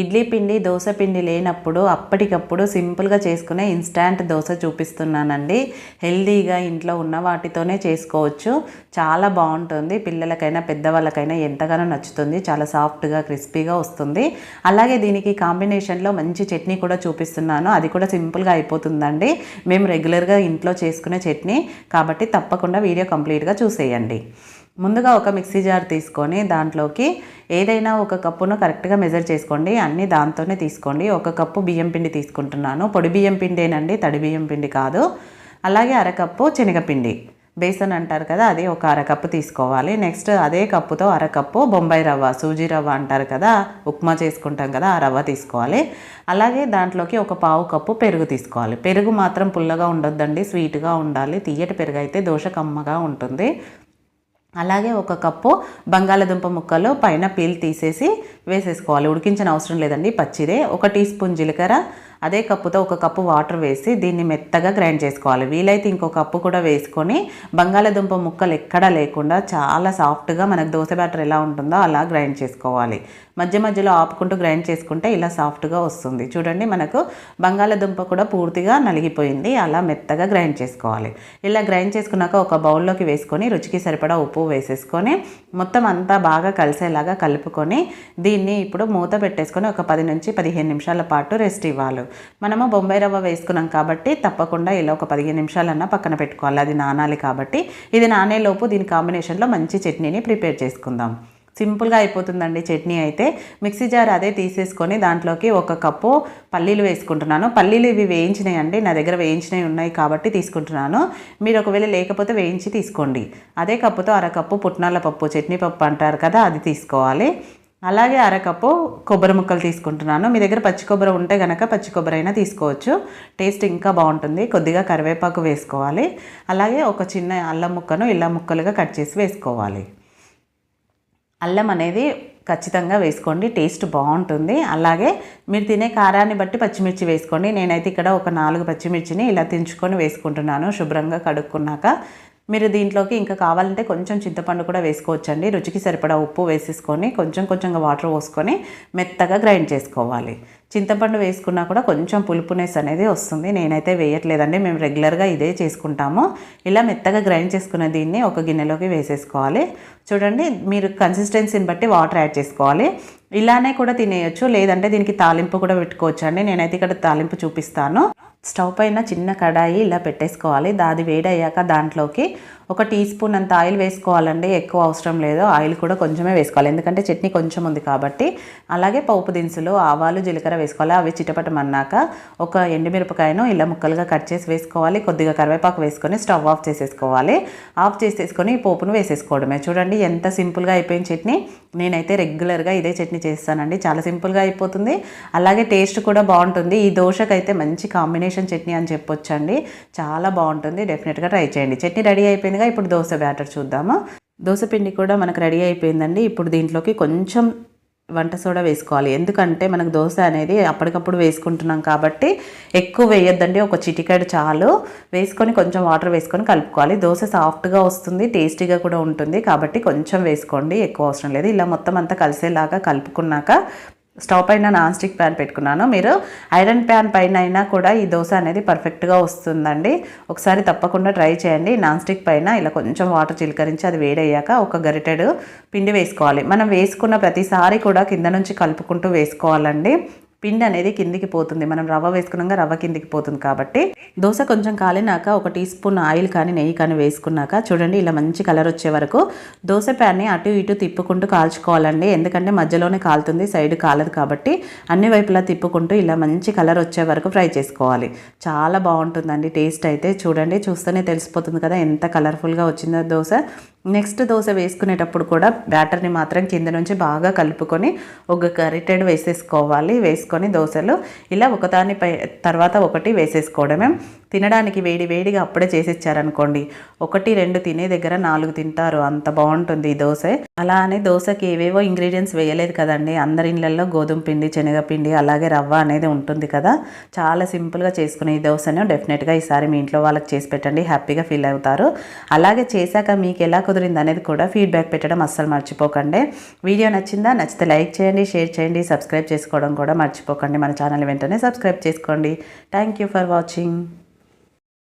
ఇడ్లీ పిండి దోశ పిండి లేనప్పుడు అప్పటికప్పుడు సింపుల్గా చేసుకునే ఇన్స్టాంట్ దోశ చూపిస్తున్నానండి. హెల్దీగా ఇంట్లో ఉన్న వాటితోనే చేసుకోవచ్చు. చాలా బాగుంటుంది. పిల్లలకైనా పెద్దవాళ్ళకైనా ఎంతగానో నచ్చుతుంది. చాలా సాఫ్ట్గా క్రిస్పీగా వస్తుంది. అలాగే దీనికి కాంబినేషన్లో మంచి చట్నీ కూడా చూపిస్తున్నాను. అది కూడా సింపుల్గా అయిపోతుందండి. మేము రెగ్యులర్గా ఇంట్లో చేసుకునే చట్నీ. కాబట్టి తప్పకుండా వీడియో కంప్లీట్గా చూసేయండి. ముందుగా ఒక మిక్సీ జార్ తీసుకొని దాంట్లోకి ఏదైనా ఒక కప్పును కరెక్ట్గా మెజర్ చేసుకోండి. అన్నీ దాంతోనే తీసుకోండి. ఒక కప్పు బియ్యం పిండి తీసుకుంటున్నాను. పొడి బియ్యం పిండేనండి. తడి బియ్యం పిండి కాదు. అలాగే అరకప్పు శనగపిండి. బేసన్ అంటారు కదా అది ఒక అరకప్పు తీసుకోవాలి. నెక్స్ట్ అదే కప్పుతో అరకప్పు బొంబాయి రవ్వ సూజీ రవ్వ అంటారు కదా ఉప్మా చేసుకుంటాం కదా ఆ రవ్వ తీసుకోవాలి. అలాగే దాంట్లోకి ఒక పావు కప్పు పెరుగు తీసుకోవాలి. పెరుగు మాత్రం పుల్లగా ఉండొద్దండి స్వీట్గా ఉండాలి. తీయటి పెరుగు అయితే దోష కమ్మగా ఉంటుంది. అలాగే ఒక కప్పు బంగాళదుంప ముక్కలు పైన పీల్ తీసేసి వేసేసుకోవాలి. ఉడికించిన అవసరం లేదండి పచ్చిదే. ఒక టీ స్పూన్ జీలకర్ర అదే కప్పుతో ఒక కప్పు వాటర్ వేసి దీన్ని మెత్తగా గ్రైండ్ చేసుకోవాలి. వీలైతే ఇంకో కప్పు కూడా వేసుకొని బంగాళదుంప ముక్కలు ఎక్కడా లేకుండా చాలా సాఫ్ట్గా మనకు దోశ బ్యాటర్ ఎలా ఉంటుందో అలా గ్రైండ్ చేసుకోవాలి. మధ్య మధ్యలో ఆపుకుంటూ గ్రైండ్ చేసుకుంటే ఇలా సాఫ్ట్గా వస్తుంది. చూడండి మనకు బంగాళదుంప కూడా పూర్తిగా నలిగిపోయింది. అలా మెత్తగా గ్రైండ్ చేసుకోవాలి. ఇలా గ్రైండ్ చేసుకున్నాక ఒక బౌల్లోకి వేసుకొని రుచికి సరిపడా ఉప్పు వేసేసుకొని మొత్తం అంతా బాగా కలిసేలాగా కలుపుకొని దీన్ని ఇప్పుడు మూత పెట్టేసుకొని ఒక పది నుంచి పదిహేను నిమిషాల పాటు రెస్ట్ ఇవ్వాలి. మనము బొంబాయి రవ్వ వేసుకున్నాం కాబట్టి తప్పకుండా ఇలా ఒక పదిహేను నిమిషాలన్నా పక్కన పెట్టుకోవాలి. అది నానాలి కాబట్టి ఇది నానేలోపు దీని కాంబినేషన్లో మంచి చట్నీని ప్రిపేర్ చేసుకుందాం. సింపుల్గా అయిపోతుందండి చట్నీ అయితే. మిక్సీ జార్ అదే తీసేసుకొని దాంట్లోకి ఒక కప్పు పల్లీలు వేసుకుంటున్నాను. పల్లీలు ఇవి వేయించినాయి అండి నా దగ్గర వేయించినవి ఉన్నాయి కాబట్టి తీసుకుంటున్నాను. మీరు ఒకవేళ లేకపోతే వేయించి తీసుకోండి. అదే కప్పుతో అరకప్పు పుట్నాల పప్పు చట్నీ పప్పు అంటారు కదా అది తీసుకోవాలి. అలాగే అరకప్పు కొబ్బరి ముక్కలు తీసుకుంటున్నాను. మీ దగ్గర పచ్చి కొబ్బరి ఉంటే కనుక పచ్చి కొబ్బరి అయినా తీసుకోవచ్చు. టేస్ట్ ఇంకా బాగుంటుంది. కొద్దిగా కరివేపాకు వేసుకోవాలి. అలాగే ఒక చిన్న అల్లం ముక్కను ఇలా ముక్కలుగా కట్ చేసి వేసుకోవాలి. అల్లం అనేది ఖచ్చితంగా వేసుకోండి. టేస్ట్ బాగుంటుంది. అలాగే మీరు తినే కారాన్ని బట్టి పచ్చిమిర్చి వేసుకోండి. నేనైతే ఇక్కడ ఒక నాలుగు పచ్చిమిర్చిని ఇలా తెంచుకొని వేసుకుంటున్నాను. శుభ్రంగా కడుక్కున్నాక మీరు దీంట్లోకి ఇంకా కావాలంటే కొంచెం చింతపండు కూడా వేసుకోవచ్చండి. రుచికి సరిపడా ఉప్పు వేసేసుకొని కొంచెం కొంచెంగా వాటర్ పోసుకొని మెత్తగా గ్రైండ్ చేసుకోవాలి. చింతపండు వేసుకున్నా కూడా కొంచెం పులుపునెస్ అనేది వస్తుంది. నేనైతే వేయట్లేదండి. మేము రెగ్యులర్గా ఇదే చేసుకుంటాము. ఇలా మెత్తగా గ్రైండ్ చేసుకున్న దీన్ని ఒక గిన్నెలోకి వేసేసుకోవాలి. చూడండి మీరు కన్సిస్టెన్సీని బట్టి వాటర్ యాడ్ చేసుకోవాలి. ఇలానే కూడా తినేయచ్చు. లేదంటే దీనికి తాలింపు కూడా పెట్టుకోవచ్చు అండి నేనైతే ఇక్కడ తాలింపు చూపిస్తాను. స్టవ్ పైన చిన్న కడాయి ఇలా పెట్టేసుకోవాలి. దాది వేడయ్యాక దాంట్లోకి ఒక టీ స్పూన్ అంత ఆయిల్ వేసుకోవాలండి ఎక్కువ అవసరం లేదు. ఆయిల్ కూడా కొంచెమే వేసుకోవాలి. ఎందుకంటే చట్నీ కొంచెం ఉంది కాబట్టి. అలాగే పప్పు దినుసులు ఆవాలు జీలకర్ర వేసుకోవాలి. అవి చిటపటమన్నాక ఒక ఎండుమిరపకాయను ఇలా ముక్కలుగా కట్ చేసి వేసుకోవాలి. కొద్దిగా కరివేపాకు వేసుకొని స్టవ్ ఆఫ్ చేసేసుకోవాలి. ఆఫ్ చేసేసుకొని పోపును వేసేసుకోవడమే. చూడండి ఎంత సింపుల్గా అయిపోయిన చట్నీ. నేనైతే రెగ్యులర్గా ఇదే చట్నీ చేస్తానండి. చాలా సింపుల్గా అయిపోతుంది. అలాగే టేస్ట్ కూడా బాగుంటుంది. ఈ దోశకైతే మంచి కాంబినేషన్ చట్నీ అని చెప్పొచ్చండి. చాలా బాగుంటుంది. డెఫినెట్గా ట్రై చేయండి. చట్నీ రెడీ అయిపోయింది అయిపోయిందిగా. ఇప్పుడు దోశ బ్యాటర్ చూద్దాము? దోశ పిండి కూడా మనకు రెడీ అయిపోయిందండి. ఇప్పుడు దీంట్లోకి కొంచెం వంట సోడా వేసుకోవాలి. ఎందుకంటే మనకు దోశ అనేది అప్పటికప్పుడు వేసుకుంటున్నాం కాబట్టి ఎక్కువ వేయొద్దండి. ఒక చిటికెడు చాలు. వేసుకొని కొంచెం వాటర్ వేసుకొని కలుపుకోవాలి. దోశ సాఫ్ట్గా వస్తుంది టేస్టీగా కూడా ఉంటుంది కాబట్టి కొంచెం వేసుకోండి. ఎక్కువ అవసరం లేదు. ఇలా మొత్తం అంతా కలిసేలాగా కలుపుకున్నాక స్టవ్ పైన నాన్ స్టిక్ ప్యాన్ పెట్టుకున్నాను. మీరు ఐరన్ ప్యాన్ పైన అయినా కూడా ఈ దోశ అనేది పర్ఫెక్ట్గా వస్తుందండి. ఒకసారి తప్పకుండా ట్రై చేయండి. నాన్ స్టిక్ పైన ఇలా కొంచెం వాటర్ చిలకరించి అది వేడయ్యాక ఒక గరిటెడు పిండి వేసుకోవాలి. మనం వేసుకున్న ప్రతిసారి కూడా కింద నుంచి కలుపుకుంటూ వేసుకోవాలండి. పిండి అనేది కిందికి పోతుంది. మనం రవ్వ వేసుకున్నాక రవ్వ కిందికి పోతుంది కాబట్టి దోశ కొంచెం కాలినాక ఒక టీ స్పూన్ ఆయిల్ కానీ నెయ్యి కానీ వేసుకున్నాక చూడండి ఇలా మంచి కలర్ వచ్చే వరకు దోశ ప్యాన్ని అటు ఇటు తిప్పుకుంటూ కాల్చుకోవాలండి. ఎందుకంటే మధ్యలోనే కాలుతుంది సైడ్ కాలదు కాబట్టి అన్ని వైపులా తిప్పుకుంటూ ఇలా మంచి కలర్ వచ్చే వరకు ఫ్రై చేసుకోవాలి. చాలా బాగుంటుందండి టేస్ట్ అయితే. చూడండి చూస్తేనే తెలిసిపోతుంది కదా ఎంత కలర్ఫుల్గా వచ్చిందో దోశ. నెక్స్ట్ దోశ వేసుకునేటప్పుడు కూడా బ్యాటర్ని మాత్రం కింద నుంచి బాగా కలుపుకొని ఒక గరిటెడ్ వేసేసుకోవాలి. వేసుకొని దోశలు ఇలా ఒకదాని పై తర్వాత ఒకటి వేసేసుకోవడమే. తినడానికి వేడి వేడిగా అప్పుడే చేసి ఇచ్చారనుకోండి ఒకటి రెండు తినే దగ్గర నాలుగు తింటారు. అంత బాగుంటుంది ఈ దోశ. అలానే దోశకి ఏవేవో ఇంగ్రీడియంట్స్ వేయలేదు కదండి. అందరి ఇళ్ళల్లో గోధుమ పిండి శనగపిండి అలాగే రవ్వ అనేది ఉంటుంది కదా. చాలా సింపుల్గా చేసుకునే ఈ దోశను డెఫినెట్గా ఈసారి మీ ఇంట్లో వాళ్ళకి చేసి పెట్టండి. హ్యాపీగా ఫీల్ అవుతారు. అలాగే చేశాక మీకు ఎలా కుదిరింది అనేది కూడా ఫీడ్బ్యాక్ పెట్టడం అస్సలు మర్చిపోకండి. వీడియో నచ్చిందా? నచ్చితే లైక్ చేయండి షేర్ చేయండి సబ్స్క్రైబ్ చేసుకోవడం కూడా మర్చిపోకండి. మన ఛానల్ వెంటనే సబ్స్క్రైబ్ చేసుకోండి. Thank you for watching.